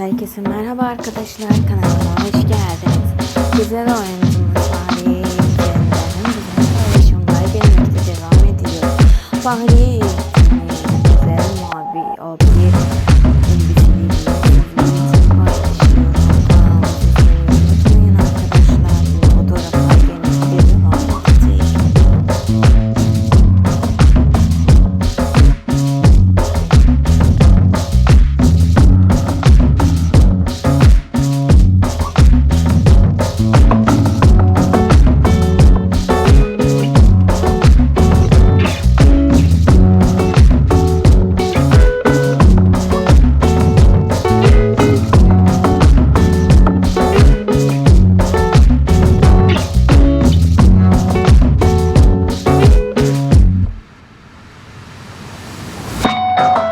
Herkese merhaba arkadaşlar kanalıma hoş geldiniz. Güzel oyuncumuz Fahriye Yengenler'in bizimle paylaşımlar devam ediyor. Fahriye you